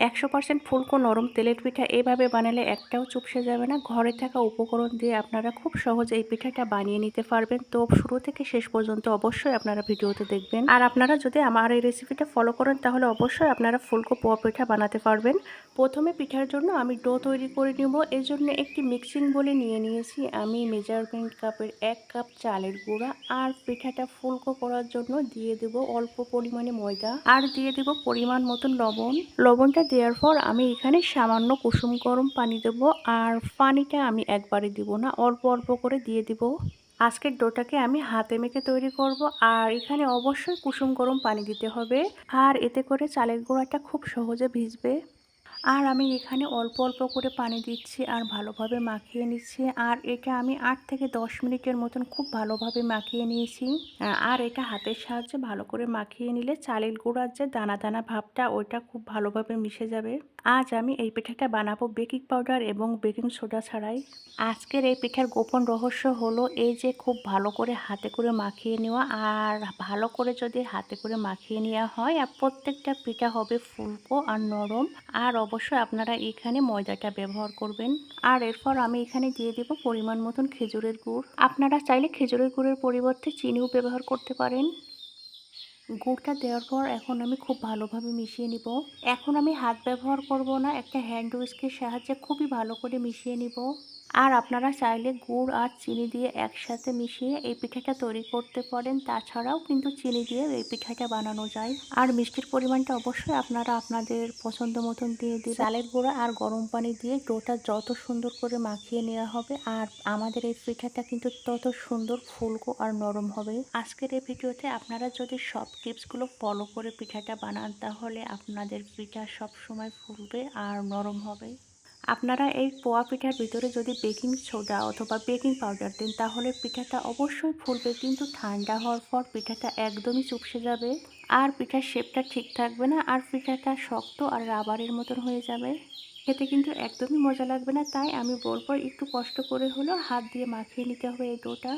একশো পার্সেন্ট ফুলকো নরম তেলের পিঠা এভাবে বানালে একটাও চুপসে যাবে না। ঘরে থাকা উপকরণ দিয়ে আপনারা খুব সহজে এই পিঠাটা বানিয়ে নিতে পারবেন। তো শুরু থেকে শেষ পর্যন্ত অবশ্যই আপনারা ভিডিওতে দেখবেন। আর আপনারা যদি আমার এই রেসিপিটা ফলো করেন, তাহলে অবশ্যই আপনারা ফুলকো পোয়া পিঠা বানাতে পারবেন। প্রথমে পিঠার জন্য আমি ডো তৈরি করে নেব। এই জন্য একটি মিক্সিং বলে নিয়ে নিয়েছি। আমি মেজারমেন্ট কাপের এক কাপ চালের গুঁড়া আর পিঠাটা ফুলকো করার জন্য দিয়ে দেব অল্প পরিমাণে ময়দা আর দিয়ে দেব পরিমাণ মতন লবণ। লবণটা দেওয়ার পর আমি এখানে সামান্য কুসুম গরম পানি দেবো আর পানিটা আমি একবারে দিব না, অল্প অল্প করে দিয়ে দিব। আজকের ডোটাকে আমি হাতে মেখে তৈরি করব আর এখানে অবশ্যই কুসুম গরম পানি দিতে হবে। আর এতে করে চালের গুঁড়াটা খুব সহজে ভিজবে। আর আমি এখানে অল্প অল্প করে পানি দিচ্ছি আর ভালোভাবে মাখিয়ে নিচ্ছি। আর এটা আমি আট থেকে দশ মিনিটের মতন খুব ভালোভাবে মাখিয়ে নিয়েছি। আর এটা হাতের সাহায্যে ভালো করে মাখিয়ে নিলে চালের গুঁড়ার যে দানা দানা ভাবটা, ওইটা খুব ভালোভাবে মিশে যাবে। আজ আমি এই পিঠাটা বানাবো বেকিং পাউডার এবং বেকিং সোডা ছাড়াই। আজকের এই পিঠার গোপন রহস্য হলো এই যে খুব ভালো করে হাতে করে মাখিয়ে নেওয়া আর ভালো করে যদি হাতে করে মাখিয়ে নেওয়া হয়, আর প্রত্যেকটা পিঠা হবে ফুলকো আর নরম। আর অবশ্যই আপনারা এখানে ময়দাটা ব্যবহার করবেন। আর এরপর আমি এখানে দিয়ে দেব পরিমাণ মতন খেজুরের গুড়। আপনারা চাইলে খেজুরের গুড়ের পরিবর্তে চিনিও ব্যবহার করতে পারেন। গুড়টা দেওয়ার পর এখন আমি খুব ভালোভাবে মিশিয়ে নিব। এখন আমি হাত ব্যবহার করব না, একটা হ্যান্ড উইস্কের সাহায্যে খুবই ভালো করে মিশিয়ে নিব। আর আপনারা চাইলে গুড় আর চিনি দিয়ে একসাথে মিশিয়ে এই পিঠাটা তৈরি করতে পারেন। তাছাড়াও কিন্তু চিনি দিয়ে এই পিঠাটা বানানো যায়। আর মিষ্টির পরিমাণটা অবশ্যই আপনারা আপনাদের পছন্দ মতন দিয়ে দিন চালের গুঁড়া আর গরম পানি দিয়ে ডোটা যত সুন্দর করে মাখিয়ে নেওয়া হবে আর আমাদের এই পিঠাটা কিন্তু তত সুন্দর ফুলকো আর নরম হবে। আজকের এই ভিডিওতে আপনারা যদি সব টিপসগুলো ফলো করে পিঠাটা বানান, তাহলে আপনাদের পিঠা সব সময় ফুলবে আর নরম হবে। আপনারা এই পোয়া পিঠার ভিতরে যদি বেকিং সোডা অথবা বেকিং পাউডার দেন, তাহলে পিঠাটা অবশ্যই ফুলবে, কিন্তু ঠান্ডা হওয়ার পর পিঠাটা একদমই চুপসে যাবে। আর পিঠার শেপটা ঠিক থাকবে না, আর পিঠাটা শক্ত আর রাবারের মতন হয়ে যাবে। খেতে কিন্তু একদমই মজা লাগবে না, তাই আমি বলব একটু কষ্ট করে হলেও হাত দিয়ে মাখিয়ে নিতে হবে এই ডোটা।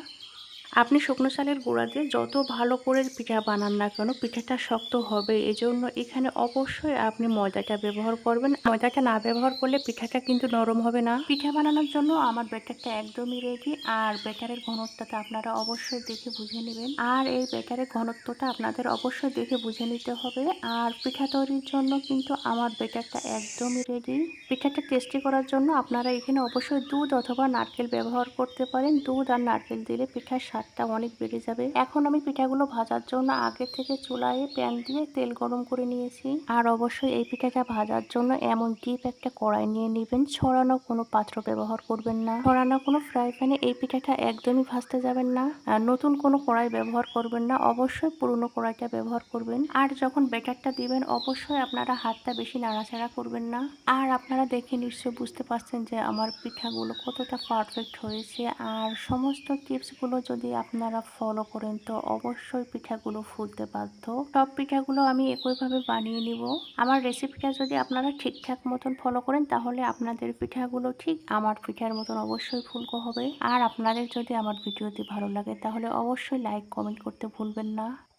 আপনি শুকনো চালের গুঁড়া দিয়ে যত ভালো করে পিঠা বানান না কেন, পিঠাটা শক্ত হবে। এজন্য এখানে অবশ্যই আপনি ময়দাটা ব্যবহার করবেন। ময়দাটা না ব্যবহার করলে পিঠাটা কিন্তু নরম হবে না। পিঠা বানানোর জন্য আমার ব্যাটারটা একদমই রেডি আর ব্যাটারের ঘনত্বটা আপনারা অবশ্যই দেখে বুঝে নেবেন। আর এই ব্যাটারের ঘনত্বটা আপনাদের অবশ্যই দেখে বুঝে নিতে হবে। আর পিঠা তৈরির জন্য কিন্তু আমার ব্যাটারটা একদমই রেডি পিঠাটা টেস্টি করার জন্য আপনারা এখানে অবশ্যই দুধ অথবা নারকেল ব্যবহার করতে পারেন। দুধ আর নারকেল দিলে পিঠার স্বাদটা অনেক বেড়ে যাবে। এখন আমি পিঠাগুলো ভাজার জন্য আগে থেকে চুলায় প্যান দিয়ে তেল গরম করে নিয়েছি। আর অবশ্যই এই পিঠাটা ভাজার জন্য এমন ডিপ একটা কড়াই নিয়ে নেবেন। ছড়ানো কোনো পাত্র ব্যবহার করবেন না। ছড়ানো কোনো ফ্রাই প্যানে এই পিঠাটা একদমই ভাজতে যাবেন না। নতুন কোনো কড়াই ব্যবহার করবেন না। অবশ্যই পুরনো কড়াইটা ব্যবহার করবেন। আর যখন ব্যাটারটা দিবেন, অবশ্যই আপনারা হাতটা বেশি নাড়াচাড়া করবেন না। আর আপনারা দেখে নিশ্চয়ই বুঝতে পারছেন যে আমার পিঠাগুলো কতটা পারফেক্ট হয়েছে। আর সমস্ত টিপসগুলো যদি আপনারা ফলো করেন, তো অবশ্যই পিঠাগুলো ফুলতে বাধ্য। সব পিঠাগুলো আমি একইভাবে বানিয়ে নিব। আমার রেসিপিটা যদি আপনারা ঠিকঠাক মতন ফলো করেন, তাহলে আপনাদের পিঠাগুলো ঠিক আমার পিঠার মতন অবশ্যই ফুলকো হবে। আর আপনাদের যদি আমার ভিডিওটি ভালো লাগে, তাহলে অবশ্যই লাইক কমেন্ট করতে ভুলবেন না।